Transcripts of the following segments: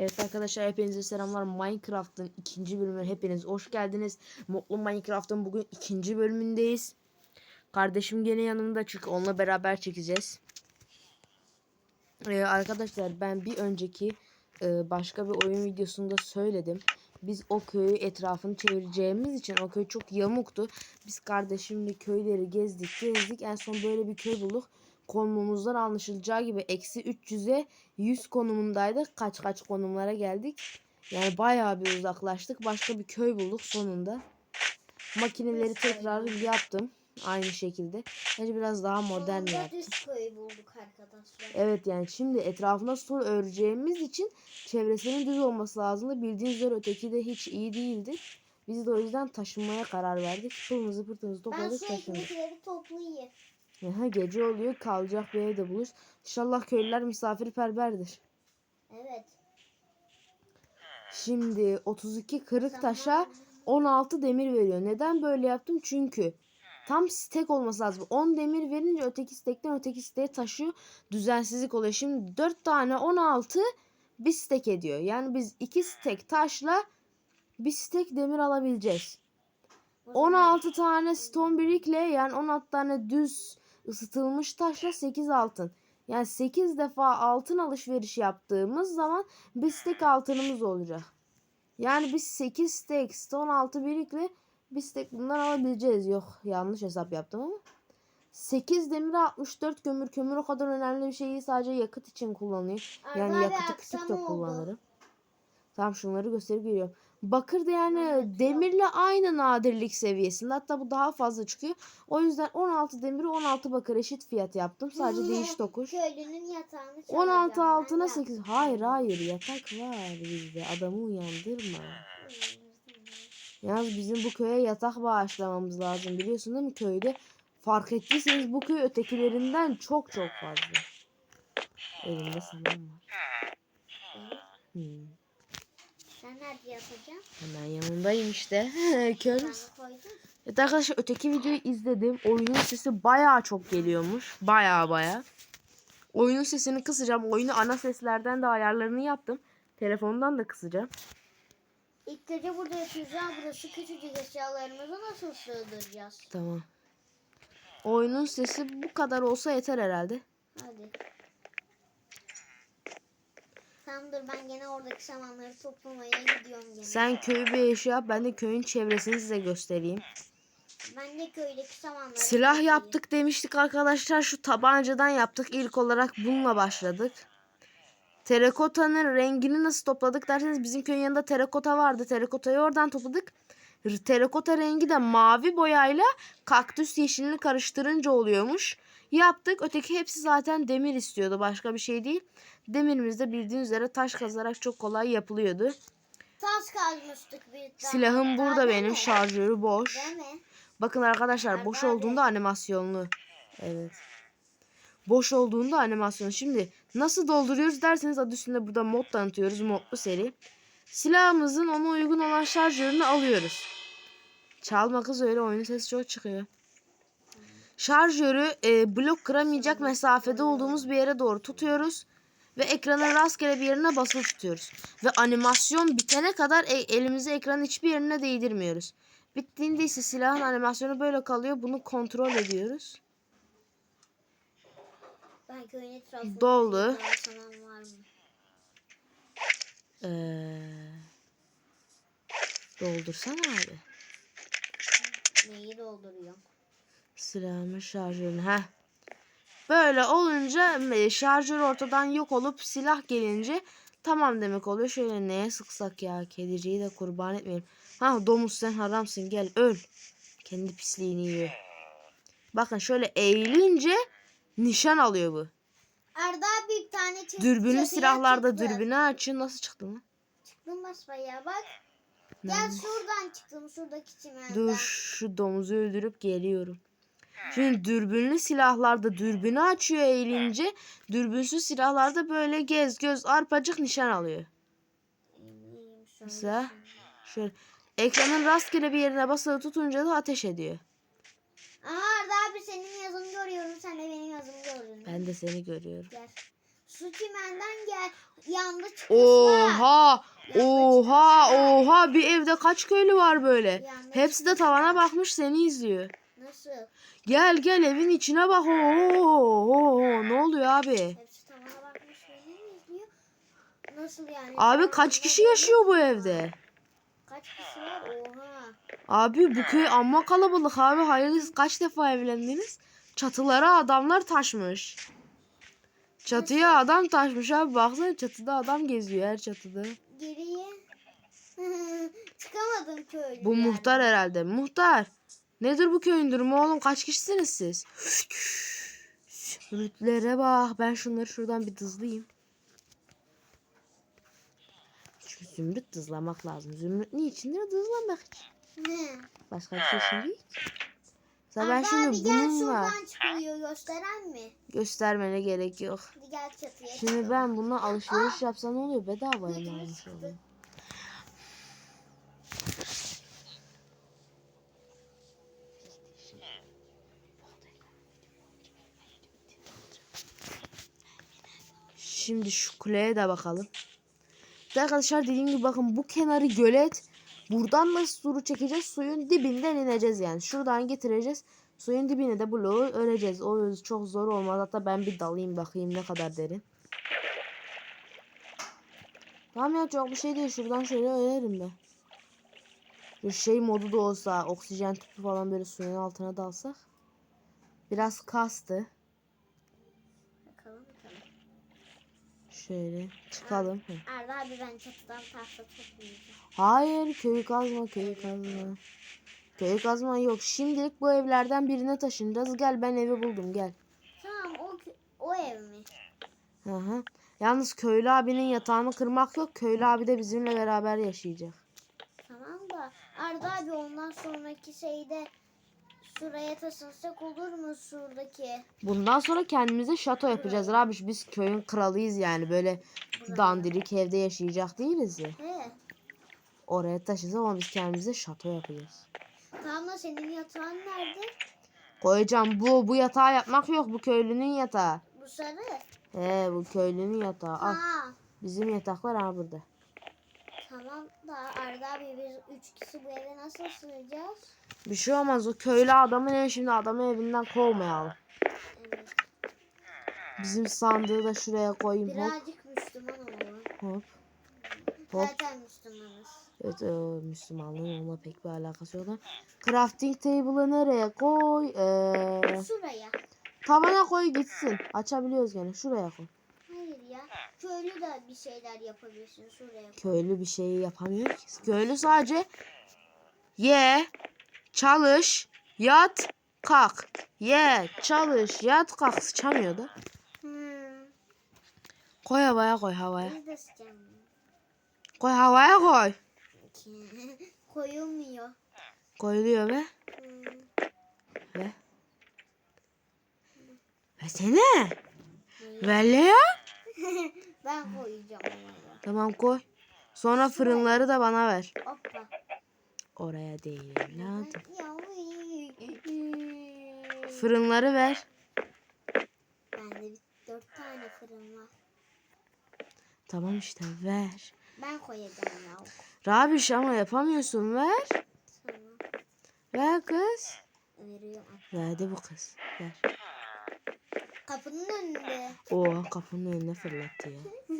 Evet arkadaşlar hepinize selamlar. Minecraft'ın ikinci bölümüne hepiniz hoş geldiniz. Mutlu Minecraft'ın bugün ikinci bölümündeyiz. Kardeşim gene yanımda çünkü onunla beraber çekeceğiz. Ee, arkadaşlar ben bir önceki e, başka bir oyun videosunda söyledim. Biz o köyü etrafını çevireceğimiz için o köy çok yamuktu. Biz kardeşimle köyleri gezdik gezdik. En son böyle bir köy bulduk. Konumumuzdan anlaşılacağı gibi eksi 300'e 100 konumundaydık. Kaç kaç konumlara geldik. Yani bayağı bir uzaklaştık. Başka bir köy bulduk sonunda. Makineleri tekrar yaptım. Aynı şekilde. Bence biraz daha modern Sonunda yaptım. düz köyü bulduk arkadaşlar. Evet yani şimdi etrafına sur öreceğimiz için çevresinin düz olması lazımdı. Bildiğiniz üzere öteki de hiç iyi değildi. Biz de o yüzden taşınmaya karar verdik. Pılımızı pırtımızı Ben topladık şu taşındık. ekmekleri toplayayım. Aha, gece oluyor kalacak bir evde buluruz. İnşallah köylüler misafirperverdir. Evet. Şimdi 32 kırık taşa 16 demir veriyor. Neden böyle yaptım? Çünkü tam stek olması lazım. 10 demir verince öteki stekten öteki steğe taşıyor. Düzensizlik oluyor. Şimdi 4 tane 16 bir stek ediyor. Yani biz 2 stek taşla bir stek demir alabileceğiz. O zaman 16 tane stone brickle yani 16 tane düz ısıtılmış taşla 8 altın. Yani 8 defa altın alışveriş yaptığımız zaman bir stek altınımız olacak. Yani biz 8 stek stone altı birikle bir stek bundan alabileceğiz. Yok yanlış hesap yaptım ama. 8 demir 64 kömür. Kömür o kadar önemli bir şey değil. Sadece yakıt için kullanıyor. Yani yakıtı küçük de kullanırım. Tamam şunları gösterip geliyorum. Bakır da yani Evet, demirle aynı nadirlik seviyesinde. Hatta bu daha fazla çıkıyor. O yüzden 16 demiri 16 bakır eşit fiyat yaptım. Sadece değiş tokuş. Köylünün yatağını 16 çalacağım. altına Ben 8. yaptım. Hayır hayır yatak var bizde. Adamı uyandırma. Yalnız bizim bu köye yatak bağışlamamız lazım. Biliyorsun değil mi köyde? Fark ettiyseniz bu köy ötekilerinden çok çok fazla. Elimde saman var. Hmm. Nerede yatacaksın? Hemen yanındayım işte. Kör müsün? Evet arkadaşlar öteki videoyu izledim. Oyunun sesi baya çok geliyormuş. Baya baya. Oyunun sesini kısacağım. Oyunu ana seslerden de ayarlarını yaptım. Telefondan da kısacağım. İlk gece burada yatacağız. Burası küçücük eşyalarımızı nasıl sığdıracağız? Tamam. Oyunun sesi bu kadar olsa yeter herhalde. Hadi. Tamam dur ben gene oradaki samanları toplamaya gidiyorum gene. Sen köyü bir yap. Ben de köyün çevresini size göstereyim. Ben de köydeki samanları Silah toplayayım. yaptık demiştik arkadaşlar. Şu tabancadan yaptık. İlk olarak bununla başladık. Terakotanın rengini nasıl topladık derseniz bizim köyün yanında terakota vardı. Terakotayı oradan topladık. Terakota rengi de mavi boyayla kaktüs yeşilini karıştırınca oluyormuş. Yaptık. Öteki hepsi zaten demir istiyordu. Başka bir şey değil. Demirimiz de bildiğiniz üzere taş kazarak çok kolay yapılıyordu. Taş kazmıştık bir tane. Silahım burada Daha benim. deme. Şarjörü boş. Deme. Bakın arkadaşlar boş Nerede? olduğunda animasyonlu. Evet. Boş olduğunda animasyon. Şimdi nasıl dolduruyoruz derseniz adı üstünde burada mod tanıtıyoruz. Modlu seri. Silahımızın ona uygun olan şarjörünü alıyoruz. Çalma kız öyle oyunun sesi çok çıkıyor. Şarjörü e, blok kıramayacak mesafede olduğumuz bir yere doğru tutuyoruz. Ve ekranın rastgele bir yerine basılı tutuyoruz. Ve animasyon bitene kadar e, elimizi ekranın hiçbir yerine değdirmiyoruz. Bittiğinde ise silahın animasyonu böyle kalıyor. Bunu kontrol ediyoruz. Mı? Ee, doldursana abi. Neyi dolduruyorum? Silahımın şarjörünü. Heh. Böyle olunca e, şarjör ortadan yok olup silah gelince tamam demek oluyor. Şöyle neye sıksak ya kediciyi de kurban etmeyelim. Ha domuz sen haramsın gel öl. Kendi pisliğini yiyor. Bakın şöyle eğilince nişan alıyor bu. Arda bir tane çek. Dürbünlü silahlarda çıktı. dürbünü açın. Nasıl çıktı lan? Çıktım basmaya bak. Gel şuradan çıktım şuradaki çimenden. Dur şu domuzu öldürüp geliyorum. Şimdi dürbünlü silahlarda dürbünü açıyor eğilince. Dürbünsüz silahlarda böyle gez göz arpacık nişan alıyor. Mesela şöyle ekranın rastgele bir yerine basılı tutunca da ateş ediyor. Aha Arda abi senin yazını görüyorum. Sen de benim yazımı gördün. Ben de seni görüyorum. Gel. Su çimenden gel. Yandı çıkmışlar. Oha! Oha! Oha! Bir evde kaç köylü var böyle? Yanlış Hepsi de tavana bakmış seni izliyor. Nasıl? Gel gel evin içine bak. Oo, ne oluyor abi? Hepsi tavana bakmış mi izliyor? Nasıl yani? Abi kaç kişi yaşıyor bu evde? Kaç kişi var? Oha. Abi bu köy amma kalabalık abi. Hayırlısı kaç defa evlendiniz? Çatılara adamlar taşmış. Çatıya adam taşmış abi. Baksana çatıda adam geziyor her çatıda. Geriye. Çıkamadım köylü. Bu muhtar herhalde. Muhtar. Nedir bu köyün durumu oğlum? Kaç kişisiniz siz? Zümrütlere bak. Ben şunları şuradan bir dızlayayım. Çünkü zümrüt dızlamak lazım. Zümrüt niçindir? Dızlamak için. Ne? Başka bir şey için değil. Mesela ben şimdi bununla çıkılıyor gösteren mi? göstermene gerek yok. Hadi gel çatıya. Şimdi ben bununla alışveriş yapsam ne oluyor? Bedavaya mı almış oluyor? Şimdi şu kuleye de bakalım. İşte Arkadaşlar dediğim gibi bakın bu kenarı gölet. Buradan nasıl suru çekeceğiz? Suyun dibinden ineceğiz yani. Şuradan getireceğiz. Suyun dibine de bloğu öreceğiz. O çok zor olmaz. Hatta ben bir dalayım bakayım ne kadar derin. Tamam ya çok bir şey değil. Şuradan şöyle örerim ben. Bir şey modu da olsa oksijen tüpü falan böyle suyun altına dalsak. Biraz kastı. Bakalım bakalım. Şöyle çıkalım. Arda abi ben çatıdan tahta toplayacağım. Hayır köyü kazma köyü kazma. Köyü kazma yok. Şimdilik bu evlerden birine taşınacağız. Gel ben evi buldum gel. Tamam o, o ev mi? Hı hı. Yalnız köylü abinin yatağını kırmak yok. Köylü abi de bizimle beraber yaşayacak. Tamam da Arda abi ondan sonraki şeyde şuraya taşınsak olur mu şuradaki? Bundan sonra kendimize şato yapacağız abi. Biz köyün kralıyız yani. Böyle dandirik evde yaşayacak değiliz ya. He. Oraya taşıyacağız ama biz kendimize şato yapacağız. Tamam da senin yatağın nerede? Koyacağım bu bu yatağı yapmak yok. Bu köylünün yatağı. Bu sarı. He bu köylünün yatağı. Al. Ha. Bizim yataklar ha burada. Tamam da Arda abi biz üç kişi bu eve nasıl sığacağız? Bir şey olmaz. O köylü adamın evi şimdi adamı evinden kovmayalım. Evet. Bizim sandığı da şuraya koyayım. Hop Birazcık Müslüman olalım. hop. Hop. Zaten Müslümanız. Evet o Müslümanlığın onunla pek bir alakası yok. da. Crafting table'ı nereye koy? Ee, Şuraya. tavana koy gitsin. Açabiliyoruz gene. Şuraya koy. Köylü de bir şeyler yapabilirsin şuraya. Köylü bir şeyi yapamıyor ki. Köylü sadece ye, çalış, yat, kalk. Ye, çalış, yat, kalk. Sıçamıyor da. Hmm. Koy havaya koy havaya. Koy havaya koy. Koyulmuyor. Koyuluyor be. Hmm. Ve. Versene. Ver ya. ben koyacağım ona. Tamam koy. Sonra fırınları da bana ver. Hoppa. Oraya değil evladım. Fırınları ver. Bende dört tane fırın var. Tamam işte ver. Ben koyacağım ya. Rabiş ama yapamıyorsun ver. Sana Ver kız. veriyorum. Verdi bu kız. Ver. Kapının önünde. Oha kapının önüne fırlattı ya.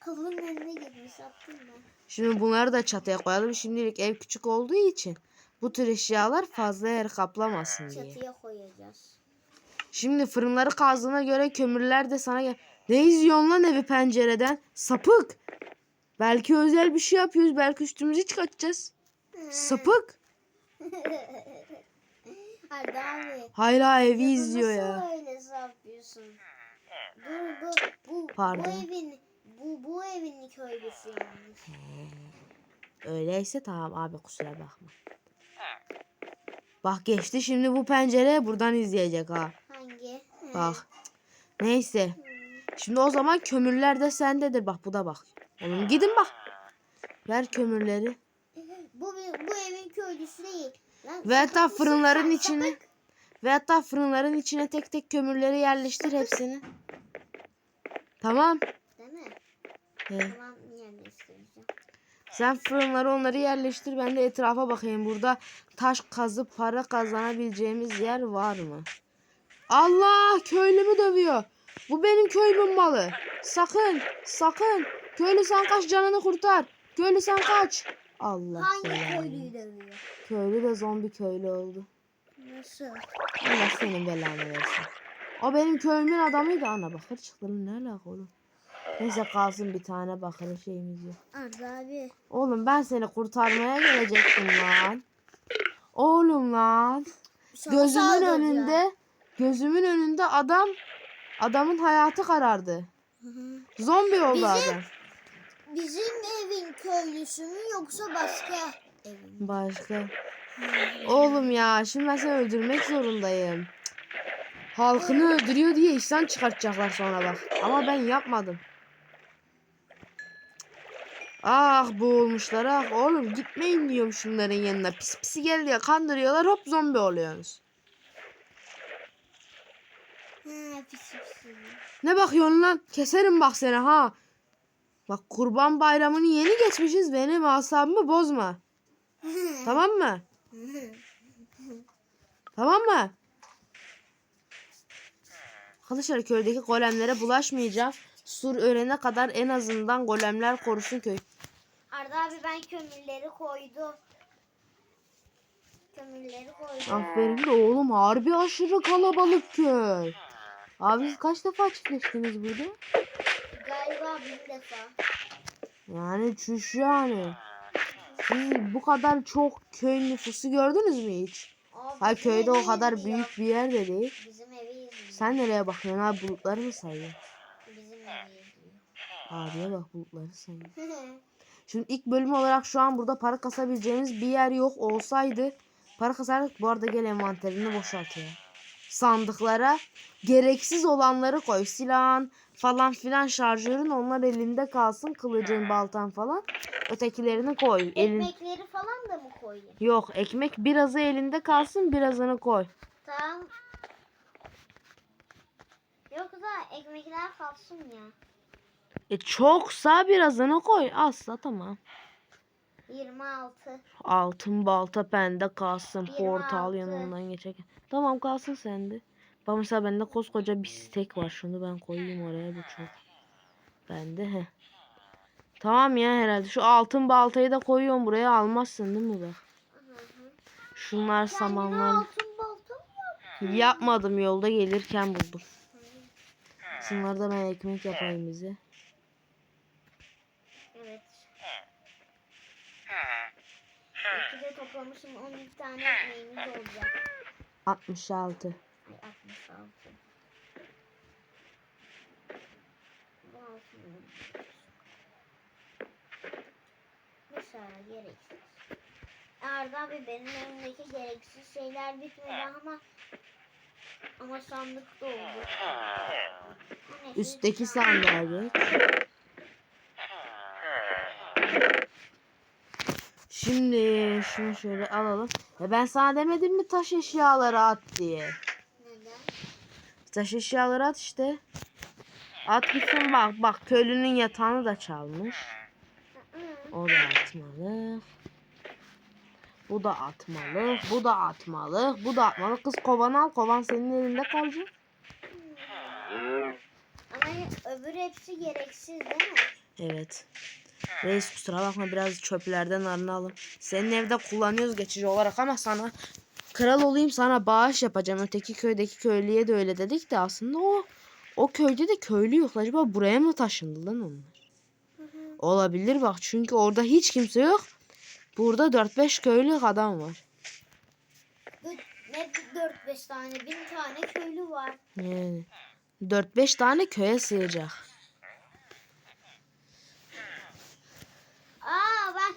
Kapının önüne girmiş attım ben. Şimdi bunları da çatıya koyalım. Şimdilik ev küçük olduğu için bu tür eşyalar fazla yer kaplamasın diye. Çatıya koyacağız. Şimdi fırınları kazdığına göre kömürler de sana gel. Ne izliyorsun lan evi pencereden? Sapık. Belki özel bir şey yapıyoruz. Belki üstümüzü çıkartacağız. Sapık. Arda abi. Hala evi ya bu izliyor nasıl ya. öyle yapıyorsun? Bu, bu, bu, Pardon. bu evin, bu, bu evin köylüsü yalnız. Öyleyse tamam abi kusura bakma. Bak geçti şimdi bu pencereye buradan izleyecek ha. Hangi? Bak. Neyse. Şimdi o zaman kömürler de sendedir. Bak bu da bak. Oğlum gidin bak. Ver kömürleri. Bu, bu evin köylüsü değil. Lan Ve hatta fırınların içine ve hatta fırınların içine tek tek kömürleri yerleştir hepsini. Tamam. Değil mi? He. Tamam yerleştireceğim. Sen fırınları onları yerleştir. Ben de etrafa bakayım. Burada taş kazıp para kazanabileceğimiz yer var mı? Allah köylümü dövüyor. Bu benim köylümün malı. Sakın sakın. Köylü sen kaç canını kurtar. Köylü sen kaç. Allah Hangi belanı. köylüyü dövüyor? Köylü de zombi köylü oldu. Nasıl? Allah senin belanı versin. O benim köyümün adamıydı. Ana bakır çıktı. lan, Ne alaka oğlum? Neyse kalsın bir tane bakır şeyimiz yok. Arda abi. Oğlum ben seni kurtarmaya gelecektim lan. Oğlum lan. sana Gözümün saldırdı önünde gözümün önünde adam adamın hayatı karardı. Zombi oldu Bizim- adam. Bizim evin köylüsü mü yoksa başka evin? Başka. Oğlum ya şimdi ben seni öldürmek zorundayım. Halkını öldürüyor diye işten çıkartacaklar sonra bak. Ama ben yapmadım. Ah boğulmuşlar ah oğlum gitmeyin diyorum şunların yanına. Pis pisi geldi ya kandırıyorlar hop zombi oluyorsunuz. Ha pis pis. Ne bakıyorsun lan? Keserim bak seni ha. Bak kurban bayramını yeni geçmişiz benim asabımı bozma. Tamam mı? Tamam mı? Arkadaşlar köydeki golemlere bulaşmayacağım. Sur örene kadar en azından golemler korusun köy. Arda abi ben kömürleri koydum. Kömürleri koydum. Aferin de oğlum harbi aşırı kalabalık köy. Abi siz kaç defa çiftleştiniz burada? Galiba bir defa. Yani çüş yani. Siz bu kadar çok köy nüfusu gördünüz mü hiç? Abi, bizim köyde o kadar büyük bir yer de değil. Bizim evi. Sen nereye bakıyorsun abi bulutları mı sayıyorsun? Bizim evi. Abiye bak bulutları sayıyor. Şimdi ilk bölüm olarak şu an burada para kasabileceğimiz bir yer yok olsaydı para kasardık. Bu arada gel envanterini boşalt ya. Sandıklara gereksiz olanları koy. Silahın falan filan şarjörün onlar elinde kalsın. Kılıcın, baltan falan. Ötekilerini koy. Elin... Ekmekleri falan da mı koyayım? Yok ekmek birazı elinde kalsın birazını koy. Tamam. Yoksa ekmekler kalsın ya. E çoksa birazını koy. Azsa tamam. 26. Altın balta bende kalsın. Portal 26. yanından geçerken. Tamam kalsın sende. Bak mesela bende koskoca bir stek var. Şunu ben koyayım oraya bu çok. Bende he. Tamam ya herhalde. Şu altın baltayı da koyuyorum buraya. Almazsın değil mi bak? Hı hı. Şunlar Kendine samanlar. Yapmadım yolda gelirken buldum. Şunları da ben ekmek yapayım bize. Evet. İkide toplamışım 12 tane ekmeğimiz olacak. 66. Ay 66. Bu altın. Mesela gereksiz. Arda abi benim elimdeki gereksiz şeyler bitmedi ama ama sandık doldu. Üstteki geç. Şimdi şunu şöyle alalım. Ya ben sana demedim mi taş eşyaları at diye. Taş eşyaları at işte. At gitsin bak bak köylünün yatağını da çalmış. O da atmalı. Bu da atmalı. Bu da atmalı. Bu da atmalı. Kız kovanı al. Kovan senin elinde kalacak. Ama öbür hepsi gereksiz değil mi? Evet. Reis kusura bakma biraz çöplerden arınalım. Senin evde kullanıyoruz geçici olarak ama sana kral olayım sana bağış yapacağım. Öteki köydeki köylüye de öyle dedik de aslında o o köyde de köylü yok. Acaba buraya mı taşındı lan onlar? Olabilir bak çünkü orada hiç kimse yok. Burada 4-5 köylü adam var. Ne 4-5 tane, bin tane köylü var. Yani 4-5 tane köye sığacak. Aa ben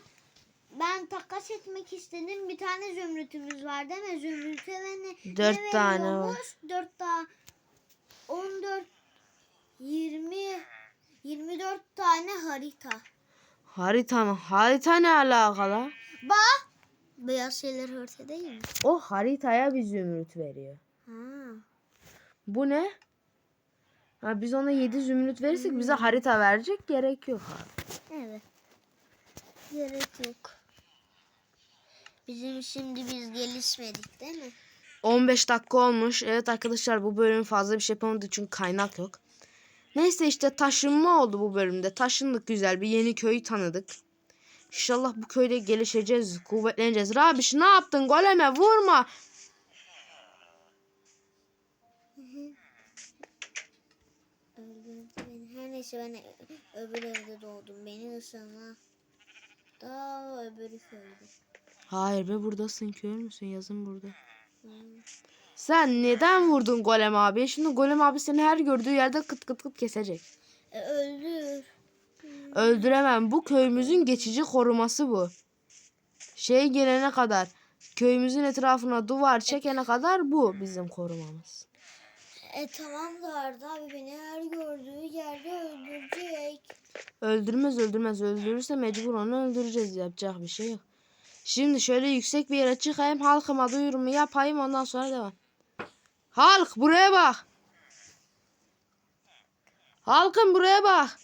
ben takas etmek istedim. Bir tane zümrütümüz var değil mi? Zümrüte ve ne? Dört ne tane var. veriyormuş? 4 tane 14 20 24 tane harita. Harita mı? Harita ne alakalı? Bak. Beyaz şeyler harita değil mi? O haritaya bir zümrüt veriyor. Ha. Bu ne? Ha, biz ona 7 zümrüt verirsek bize harita verecek gerek yok abi. Evet. Gerek yok. Bizim şimdi biz gelişmedik değil mi? 15 dakika olmuş. Evet arkadaşlar bu bölüm fazla bir şey yapamadık çünkü kaynak yok. Neyse işte taşınma oldu bu bölümde. Taşındık güzel bir yeni köyü tanıdık. İnşallah bu köyde gelişeceğiz, kuvvetleneceğiz. Rabiş ne yaptın? Goleme vurma. Her neyse ben öbür evde doğdum. Beni ısırma. Daha öbürü köyde. Hayır be buradasın kör müsün? Yazın burada. Hı. Sen neden vurdun Golem abi? Şimdi Golem abi seni her gördüğü yerde kıt kıt kıt kesecek. E, öldür. Öldüremem. Bu köyümüzün geçici koruması bu. Şey gelene kadar, köyümüzün etrafına duvar çekene kadar bu bizim korumamız. E tamam da Arda abi beni her gördüğü yerde öldürecek. Öldürmez öldürmez. Öldürürse mecbur onu öldüreceğiz. Yapacak bir şey yok. Şimdi şöyle yüksek bir yere çıkayım. Halkıma duyurumu yapayım. Ondan sonra devam. Halk buraya bak. Halkım buraya bak.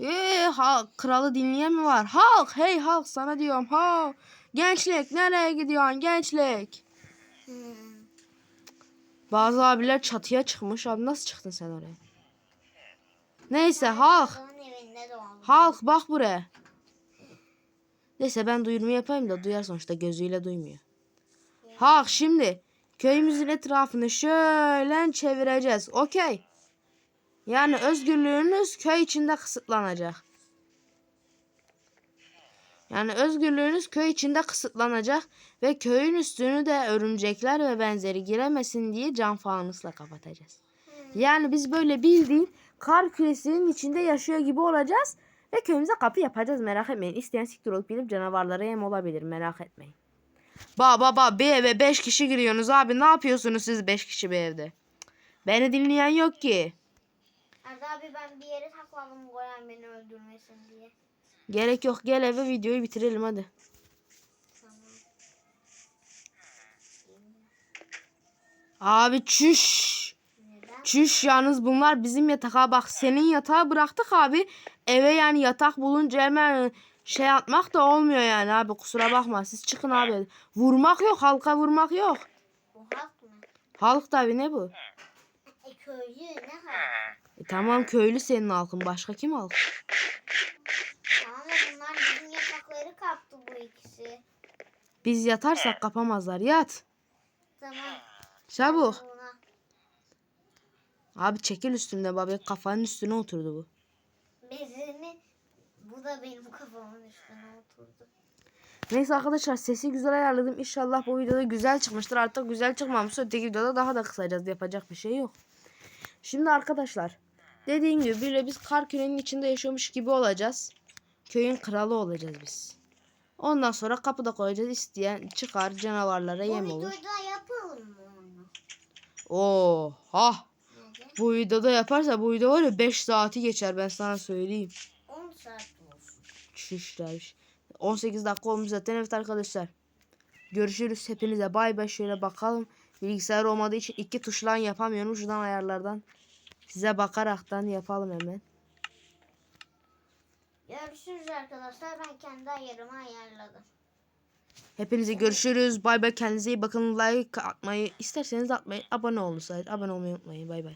Ee, ha, kralı dinleyen mi var? Halk hey halk sana diyorum. Ha. Gençlik nereye gidiyorsun gençlik? Bazı abiler çatıya çıkmış. Abi nasıl çıktın sen oraya? Neyse halk. Halk bak buraya. Neyse ben duyurumu yapayım da duyar sonuçta gözüyle duymuyor. Halk şimdi köyümüzün etrafını şöyle çevireceğiz. Okey. Yani özgürlüğünüz köy içinde kısıtlanacak. Yani özgürlüğünüz köy içinde kısıtlanacak ve köyün üstünü de örümcekler ve benzeri giremesin diye cam fanusla kapatacağız. Yani biz böyle bildiğin kar küresinin içinde yaşıyor gibi olacağız ve köyümüze kapı yapacağız merak etmeyin. İsteyen siktir olup gidip canavarlara yem olabilir merak etmeyin. Ba ba ba bir eve 5 kişi giriyorsunuz abi ne yapıyorsunuz siz 5 kişi bir evde? Beni dinleyen yok ki. Arda abi ben bir yere sakladım golem beni öldürmesin diye. Gerek yok gel eve videoyu bitirelim hadi. Tamam. Abi çüş. Neden? Çüş yalnız bunlar bizim yatağa bak senin yatağı bıraktık abi. Eve yani yatak bulunca hemen şey atmak da olmuyor yani abi kusura bakma siz çıkın abi. Vurmak yok halka vurmak yok. Bu halk mı? Halk tabi ne bu? E köylü ne halk? E, tamam köylü senin halkın başka kim halk? Tamam bunlar bizim yatakları kaptı bu ikisi. Biz yatarsak kapamazlar yat. Tamam. Çabuk. Abi çekil üstünde baba kafanın üstüne oturdu bu. Bezini bu da benim kafamın üstüne oturdu. Neyse arkadaşlar sesi güzel ayarladım. İnşallah bu videoda güzel çıkmıştır. Artık güzel çıkmamışsa öteki videoda daha da kısacağız. Yapacak bir şey yok. Şimdi arkadaşlar dediğim gibi böyle biz kar kürenin içinde yaşıyormuş gibi olacağız. Köyün kralı olacağız biz. Ondan sonra kapıda koyacağız. İsteyen çıkar canavarlara Bu yem olur. videoda yapalım mı onu? Oha. Bu videoda yaparsa bu video var ya 5 saati geçer ben sana söyleyeyim. 10 saat olsun. Şişler. 18 dakika olmuş zaten evet arkadaşlar. Görüşürüz hepinize bay bay şöyle bakalım. Bilgisayar olmadığı için iki tuşla yapamıyorum. Şuradan ayarlardan size bakaraktan yapalım hemen. Görüşürüz arkadaşlar. Ben kendi ayarımı ayarladım. Hepinize görüşürüz. Bay bay kendinize iyi bakın. Like atmayı isterseniz atmayın. Abone olun. Abone olmayı unutmayın. Bay bay.